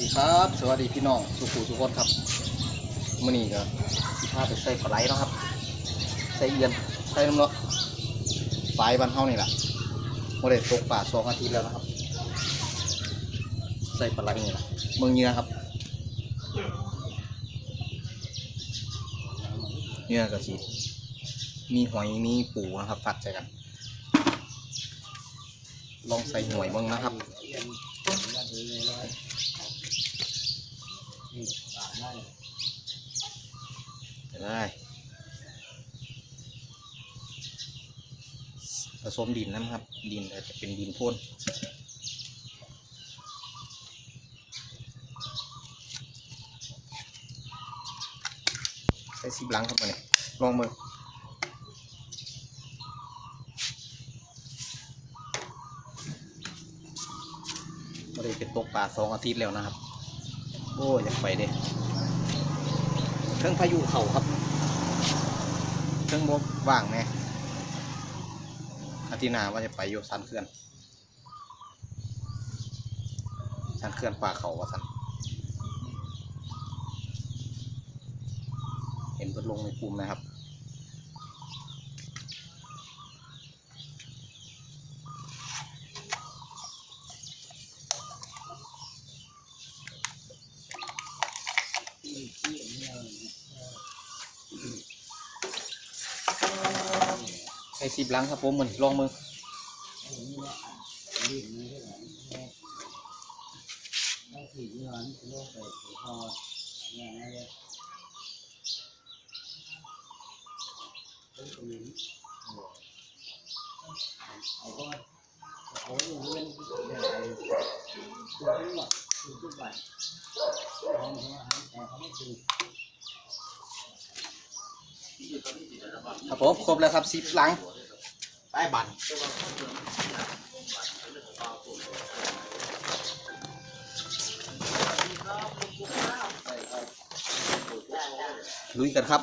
ดีครับ สวัสดีพี่น้องสุขุสุขคนครับมื่อนี้ก็สิพาไปใส่ปลาไหลเนาะครับใส่เอียนใส่น้ำเนาะฝายบ้านเฮานี่แหละโมได้ตกป่าสองอาทิตย์แล้วนะครับ ใส่ปลาไหลนี่แหละเมืองเหนื้อครับเนื้อก็สิมีหอยมีปูนะครับฝัดใส่กัน ลองใส่หน่วยบ้างนะครับ ได้ได้ผสมดินนะครับ ดินอาจจะเป็นดินพ่นใส่ซีบลังเข้ามาเนี่ยลองมือไม่ได้เป็นตกปลาสองอาทิตย์แล้วนะครับ โอ้ยอยากไปเด้ เครื่องพายุเขาครับ เครื่องบกว่างแน่อาทิตย์หนาว่าจะไปโยสันเคลื่อนสันเคลื่อนป่าเขาว่าสันเห็นมันลงในกลุ่มนะครับ ใส่สิบหลังครับผมเหมือนลองมือ ครับผมครบแล้วครับสิบหลังใต้บันลุยกันครับ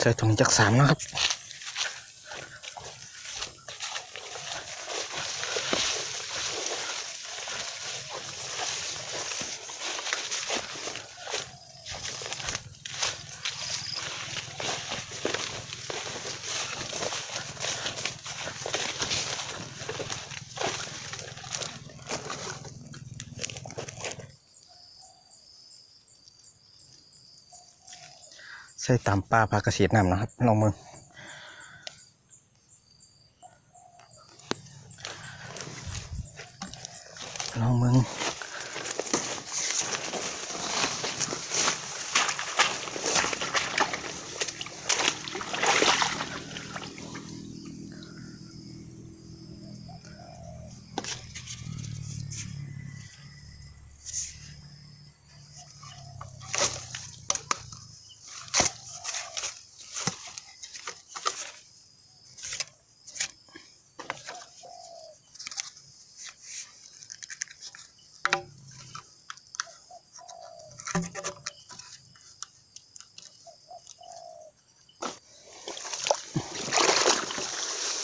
ใส่ถุงจักสามนะครับ ใช่ตามป้าพากระเสียบน้ำนะครับลองมือลองมือ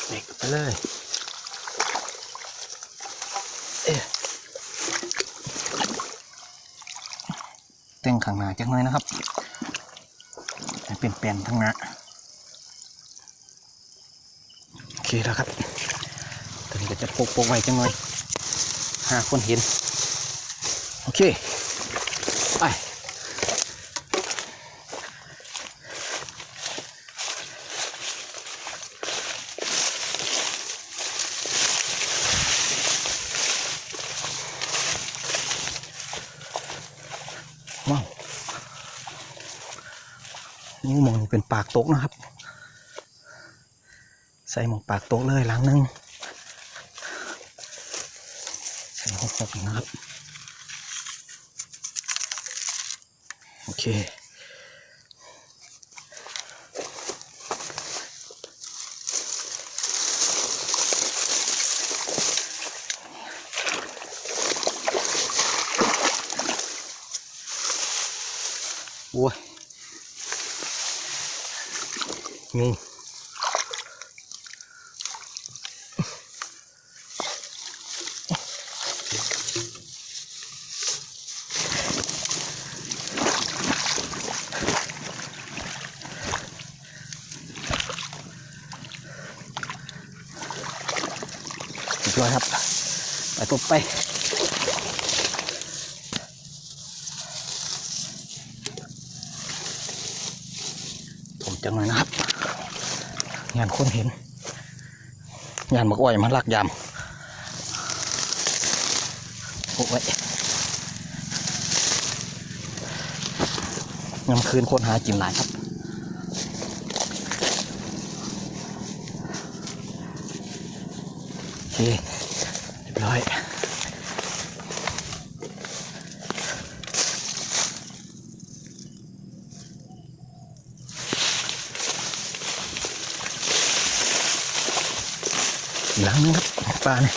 เด็กไปเลยเอ๊ะแต่ งข้างหน้าจังเลยนะครับให้เป็นแปลนทั้งหน้าโอเคแล้วครับตอนนี้ก็จะโปกๆไว้จังเลยหาคนเห็น โอเค ไป ว้าว นี่มองนี่เปากโต๊ะนะครับ ใส่หมองปากโต๊ะเลยหลังหนึงใส่หกหกนะครับ โอเคโอ้ยงูเรี ยบร้อยครับ ไปตบไปผมจังหน่อยนะครับ งานคนเห็นงานบักอ้อยมันลักยามโอ้ยยามคืนคนหากินหลายครับโอเคเรียบร้อย หลังนึงครับปลาเนี่ย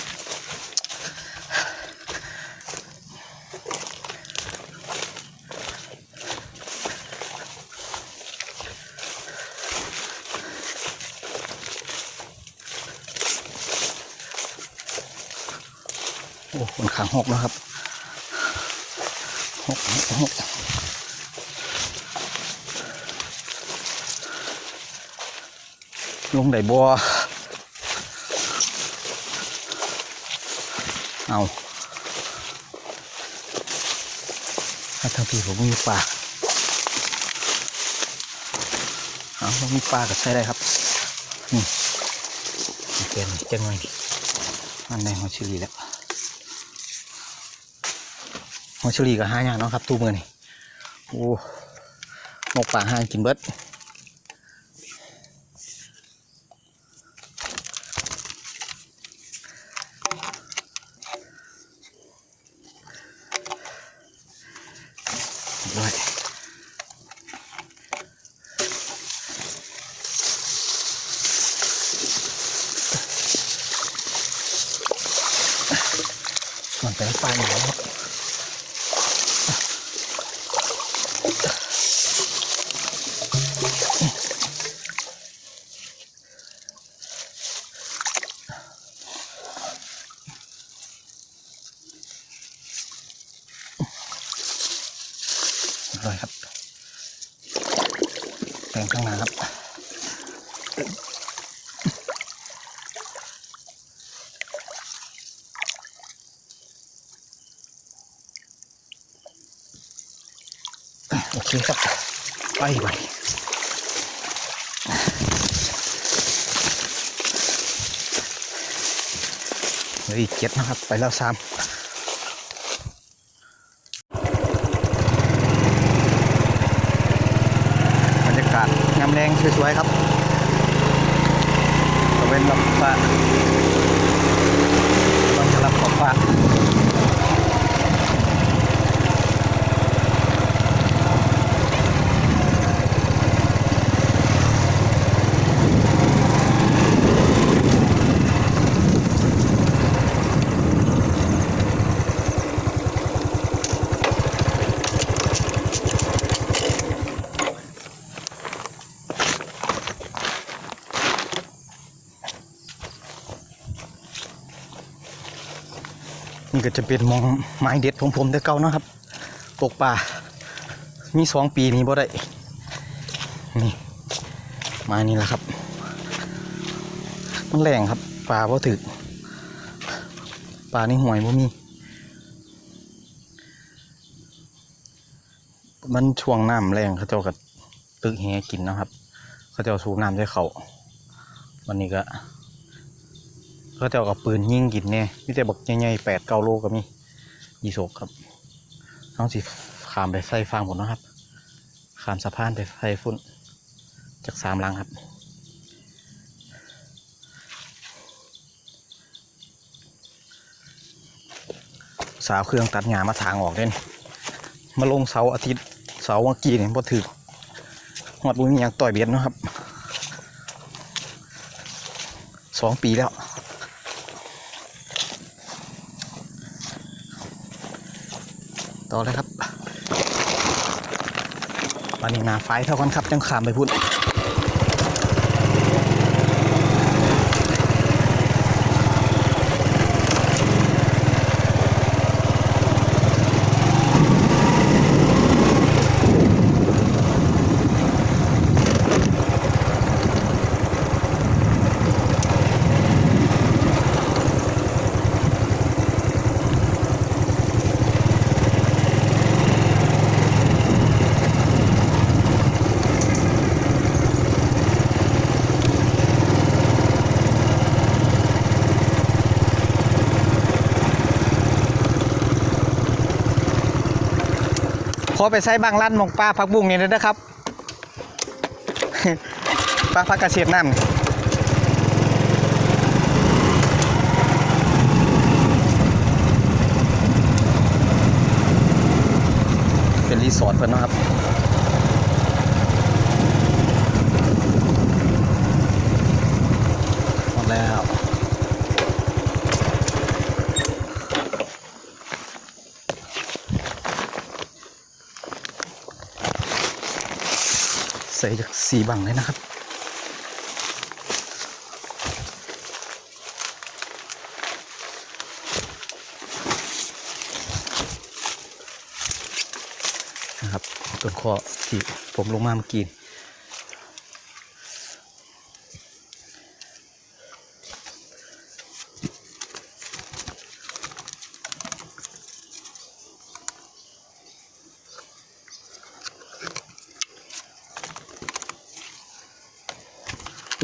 โอ้คนขาง หกแล้วครับหกหกลงได้บัวเอาถ้าทางพี่ผมมีปลาเอาผมมีปลาก็ใช้ได้ครับนี่เปลี่ยนจังหน่อยอันไหนหัวชิลีแล้ว หัวชิลีก็ห้าอย่างเนาะครับ ตู้มือนี่โอ้หมกป่าหางกินเบิดด้วยมันเป็นปลาอยู่แล้วครับด้วยครับแปลงข้างหน้าครับ โอ เคครับ ไปไปเหลืออีกเจ็ดนะครับ ไปแล้วสามบรรยากาศงามแรงสวยๆครับตะเวนลำฟ้าต้องจะรับขอบฟ้า นี่ก็จะเป็นมองไม้เด็ดของผมแต่เก่านะครับตกป่า มีสองปีนี้บ่ได้ นี่ไม้นี่แหละครับ มันแรงครับป่าบ่ถึกป่าในห่วยบ่มี มันช่วงน้ำแรงเขาเจ้าก็ตึกแหกินนะครับ เขาเจ้าสูบน้ำใส่เขาวันนี้ก็ เขาเจ้ากับปืนยิงกินเนี่ยมีแต่บักใหญ่ๆแปดเก้าโลก็มียีโศกครับน้องสิขามไปใส่ฟางผมนะครับขามสะพานไปใส่ฝุ่นจากสามลังครับสาวเครื่องตัดหญ้ามาทางออกเด่นมาลงเสาอาทิตย์เสาร์วันกี้เนี่ยพอถือหอดบุญมีอย่างต่อยเบียดนะครับสองปีแล้ว ต่อเลยครับวันนี้นาไฟเท่ากันครับจังขามไปพุ่น ไปใส่บางลั่นมองปลาพักบุ้งนี่เลยนะครับปลาพักกระเชียดน้ำเป็นรีสอร์ทเพิ่นนะครับ หมดแล้ว ใสีบังเลยนะครับ นะครับต้นคอที่ผมลงมาเมื่อกี้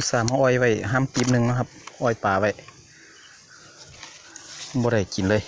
ตส่าห์มาอ้อยไว้ห้ามจีบหนึ่งนะครับ อ้อยป่าไว้บ่ได้กินเลย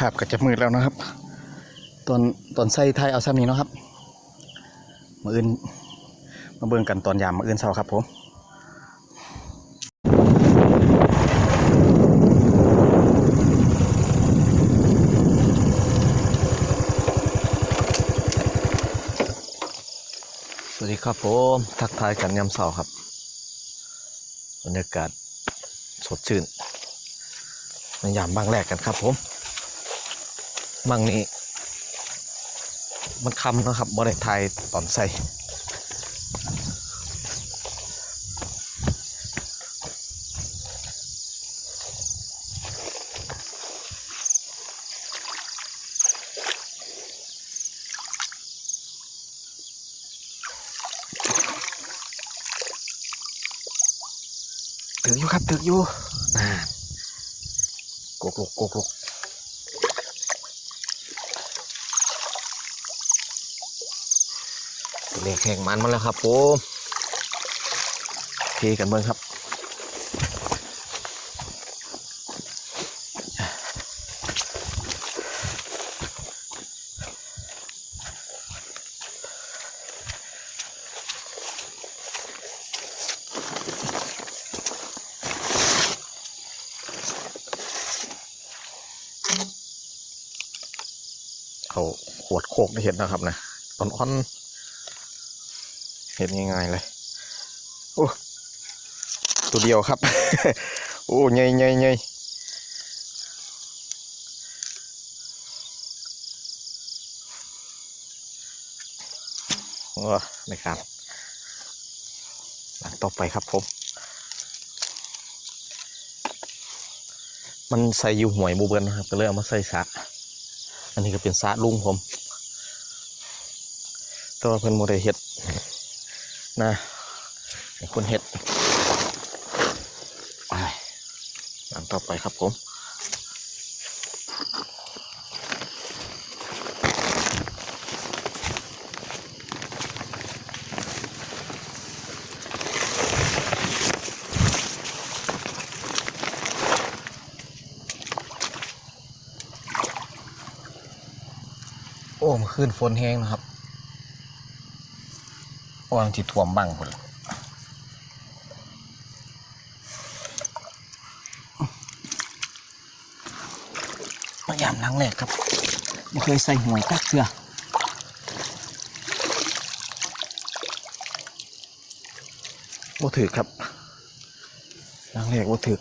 ภาพก็จะมืดแล้วนะครับ ตอนตอนใส่ไทยเอาซ้ำนี้เนาะครับมาอื่นมาเบิ่งกันตอนยามมาอื่นเช้าครับผมสวัสดีครับผมทักทายกันยามเสาร์ครับบรรยากาศสดชื่นในยามบางแรกกันครับผม บางนี้มันคำนะครับบริไทยตอนใส่ถึงอยู่ครับถึงอยู่น่ากกลุกกกลุก แหลกแห่งมันมาแล้วครับผมทีกันเบิ่งครับเขาขวดโคกได้เห็นนะครับนะอ่อนๆ เห็นง่ายๆเลยโอ้ตัวเดียวครับ โอ้ใหญ่ใหญ่ใหญ่โอ้นการหลังต่อไปครับผม มันใส่อยู่หวยบูเบิลนะครับก็เลยเอามาใส่สะอันนี้ก็เป็นสะลุงผมต่ว่าเพิ่นโมได้เฮ็ด นะคนเฮ็ดหลังต่อไปครับผมโอ้มขึ้นฝนแห้งนะครับ วางที่ท่วมบังคนพยายามล้างแรกครับไม่เคยใส่หวยตักเถื่อบ่ถือครับล้างแรกบ่ถือ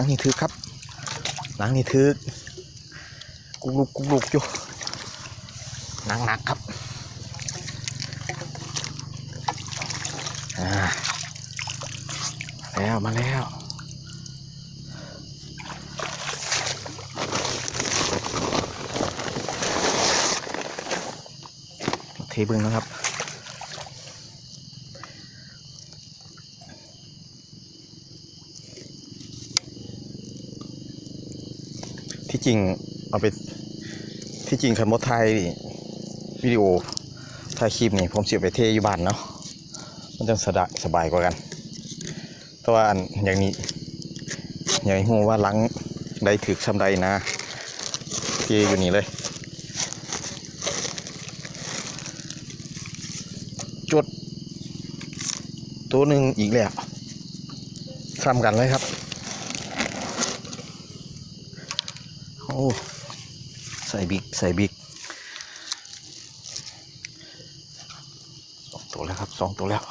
ลังนี่ถือครับ หลังนี่ถือกุกลุกกุกลุกอยู่หนังหนักครับแล้วมาแล้วเทบึงนะครับ ที่จริงเอาไปที่จริงคันมดไทยวิดีโอถ่ายคลิปนี่ผมเสียไปเทอยู่บ้านเนาะมันจะสะดสบายกว่ากัน แต่ว่าอันอย่างนี้ อย่างนี้หูว่าหลังใดถึกซ้ำใดนะเทอยู่นี่เลยจดตัวหนึ่งอีกแล้วซ้ำกันเลยครับ โอ้ ใส่บิ๊กใส่บิ๊กสองตัวแล้วครับสองตัวแล้ว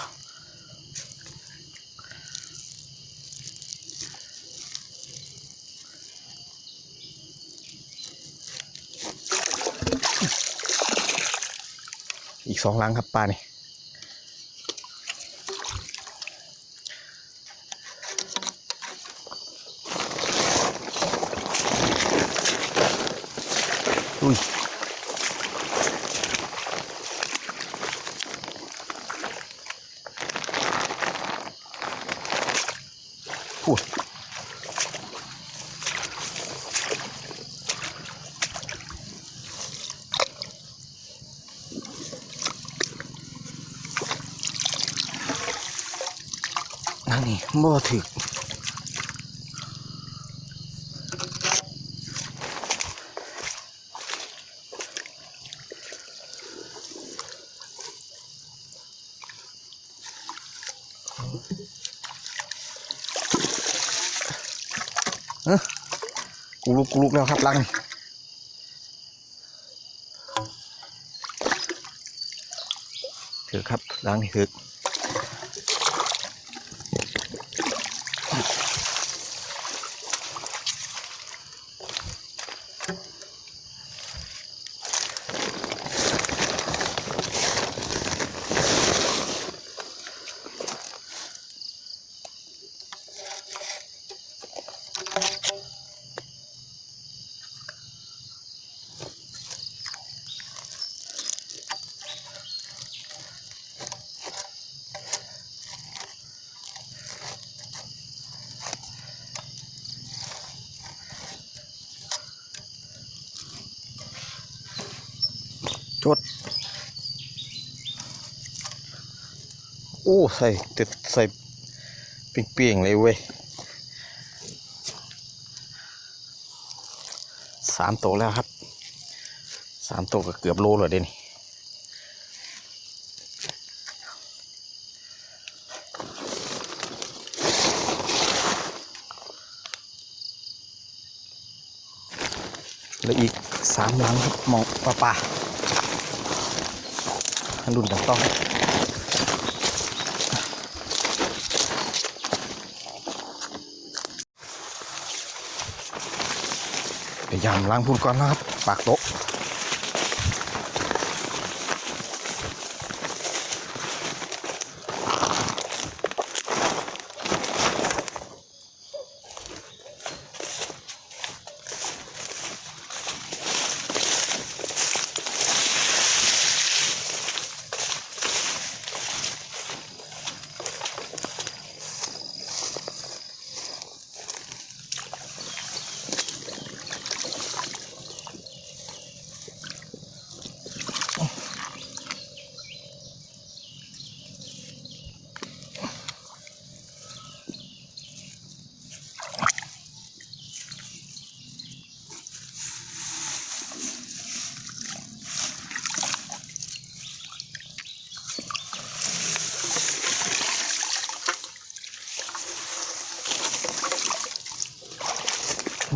อีกสองลังครับปลานี่ กูลุกกูลุกแล้วครับลังถือครับลังถือ จด โอ้ ใส่ติดใส่เปียงๆเลยเว้ยสามตัวแล้วครับสามตัวก็เกือบโลเลยเดนแล้วอีกสามหลังครับมองป่าป่า อันดุนกันต้องพยายามล้างพุ่นก่อนนะครับ ปากโต๊ะ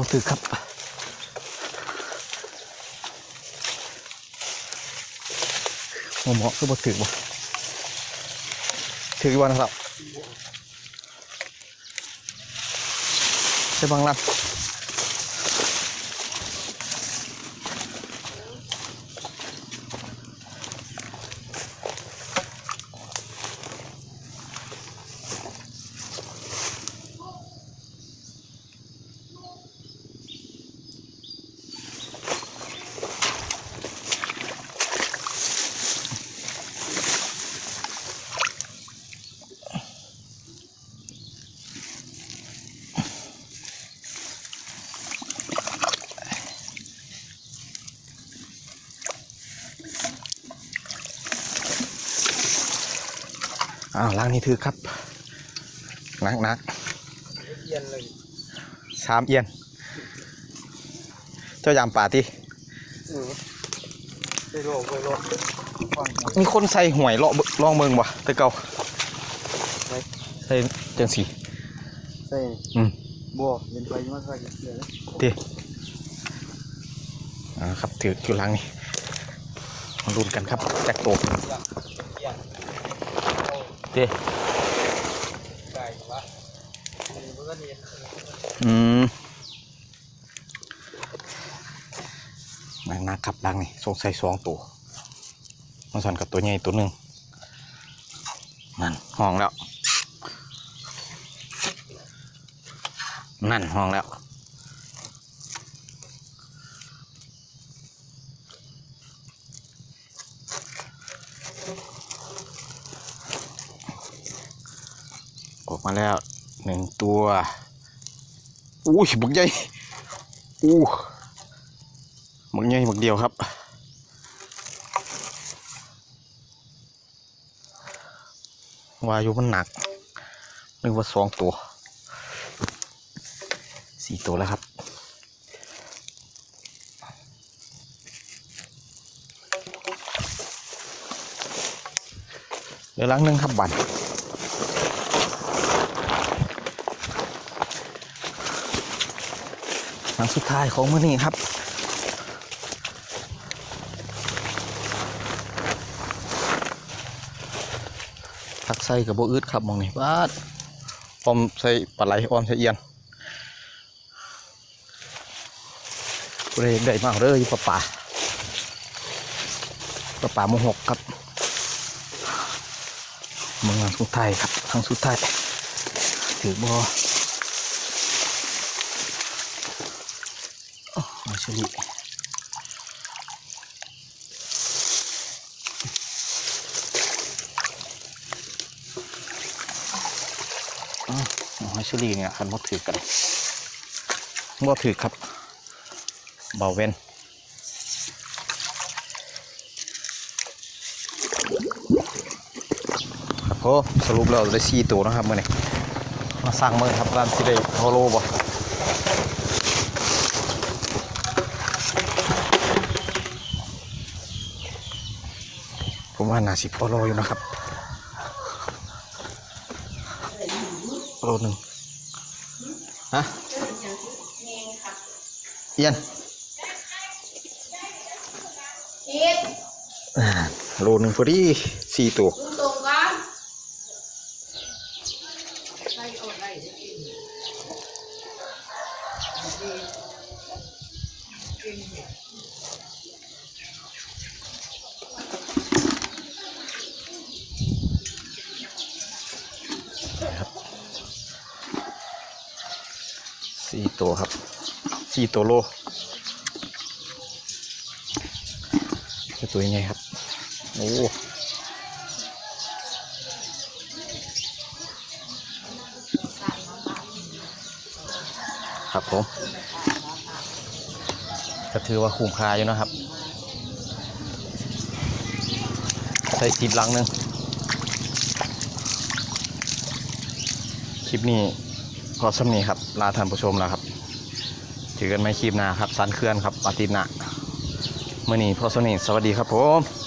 มดถือครับ หมอหมอคือบ่ถือบ่ถือวันครับใช้บางลัน อ้าวล้างนี่ถือครับหนักหนักเย็นเลยสามเอียน เจ้ายามป่าที่เออไปโลกไปโลกฟังมีคนใส่หวยเลาะเบิ่งลองเมืองบ่แต่เก่าใส่ใส่จังสีใส่อืมบัวเย็นไปมาใส่เกลือเลยทีอ่าครับถืออยู่หลังนี่มาลุ้นกันครับแจ็คโต เนียนอืมหนักนักครับหลังนี่สงสัยสองตัวมาสั่นกับตัวใหญ่ตัวหนึ่งนั่นห้องแล้ว นั่นห้องแล้ว อกมาแล้วหนึ่งตัวอุ้ยบักใหญ่อู้บักใหญ่บักเดียวครับวายุมันหนักนึกว่าสองตัวสี่ตัวแล้วครับเดี๋ยวล้างหนึ่งครับบันห ลังสุดท้ายของมื้อนี้ครับผักใส่กับโบอืดครับมองนี่บาออมใส่ปลาไหลออมใส่เอียนกูได้ได้มากเลยอยู่ปลาป่าปลาป่าโมหกครับเมืองหลังสุดท้ายครับทางสุดท้ายถือบอ มา ชลิอ๋อหอยชลีเนี่ยคันมดถือกันมดถือครับเบาเว้นครับโอ้สรุปแล้วได้สี่ตัวนะครับเมื่อนี้มาสร้างมือครับร้านสิได้พอโลบ่ ว่าน่าสิพอโลอยู่นะครับโลหนึ่งฮะเอียนคิดอ่าโลหนึ่งพอดีสี่ตัว ลุงตรงกันใสี่ตัวครับสี่ตัวโลคือตัวยังไงครับ โอ้ครับผมก็ถือว่าคุ้มค่าอยู่นะครับ ใส่สิบลังหนึ่งคลิปนี้ พอสำนีครับลาท่านผู้ชมแล้วครับถือกันไม่คลิปหน้าครับสันเคลื่อนครับอาทิตย์หน้าเมื่อนี้พอสำนีสวัสดีครับผม